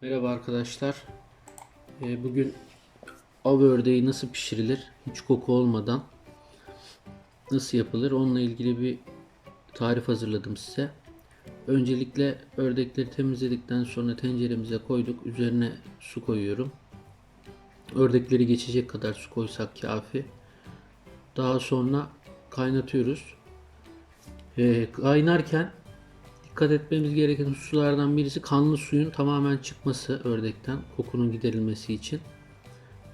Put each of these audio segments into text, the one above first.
Merhaba arkadaşlar. Ee, Bugün av ördeği nasıl pişirilir? Hiç koku olmadan nasıl yapılır? Onunla ilgili bir tarif hazırladım size. Öncelikle ördekleri temizledikten sonra tenceremize koyduk. Üzerine su koyuyorum. Ördekleri geçecek kadar su koysak kafi. Daha sonra kaynatıyoruz. Ee, kaynarken dikkat etmemiz gereken hususlardan birisi kanlı suyun tamamen çıkması ördekten kokunun giderilmesi için.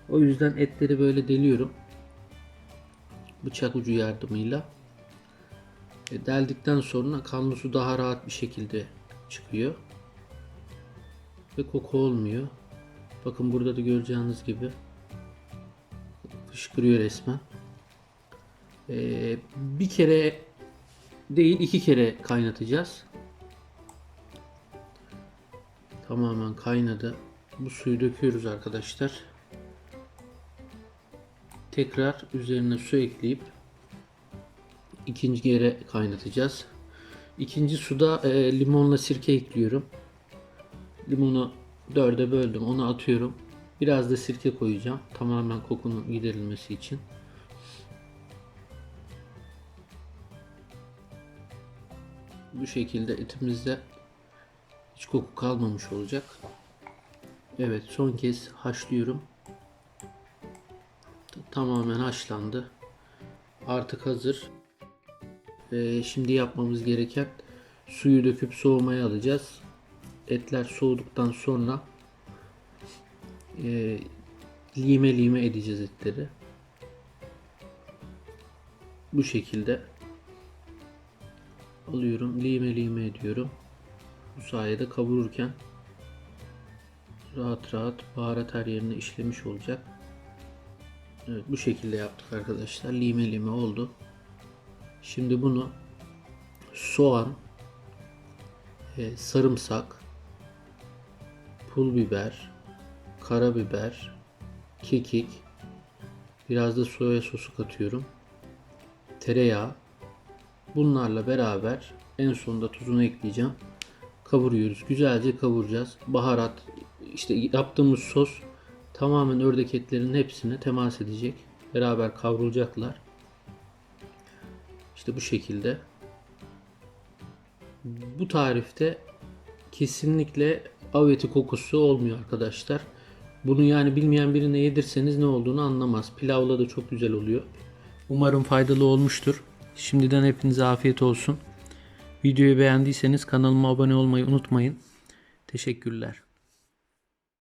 O yüzden etleri böyle deliyorum. Bıçak ucu yardımıyla. E, deldikten sonra kanlı su daha rahat bir şekilde çıkıyor. Ve koku olmuyor. Bakın burada da göreceğiniz gibi fışkırıyor resmen. E, bir kere değil iki kere kaynatacağız. Tamamen kaynadı. Bu suyu döküyoruz arkadaşlar. Tekrar üzerine su ekleyip ikinci kere kaynatacağız. İkinci suda e, limonla sirke ekliyorum. Limonu dörde böldüm. Onu atıyorum. Biraz da sirke koyacağım. Tamamen kokunun giderilmesi için. Bu şekilde etimizde hiç koku kalmamış olacak. Evet son kez haşlıyorum. Tamamen haşlandı. Artık hazır. Ee, şimdi yapmamız gereken suyu döküp soğumaya alacağız. Etler soğuduktan sonra e, lime lime edeceğiz etleri. Bu şekilde alıyorum lime lime ediyorum. Bu sayede kavururken rahat rahat baharat her yerine işlemiş olacak. Evet bu şekilde yaptık arkadaşlar. Lime lime oldu. Şimdi bunu soğan, e, sarımsak, pul biber, karabiber, kekik, biraz da soya sosu katıyorum. Tereyağı. Bunlarla beraber en sonunda tuzunu ekleyeceğim kavuruyoruz. Güzelce kavuracağız. Baharat, işte yaptığımız sos tamamen ördek etlerinin hepsine temas edecek. Beraber kavrulacaklar. İşte bu şekilde. Bu tarifte kesinlikle av eti kokusu olmuyor arkadaşlar. Bunu yani bilmeyen birine yedirseniz ne olduğunu anlamaz. Pilavla da çok güzel oluyor. Umarım faydalı olmuştur. Şimdiden hepinize afiyet olsun. Videoyu beğendiyseniz kanalıma abone olmayı unutmayın. Teşekkürler.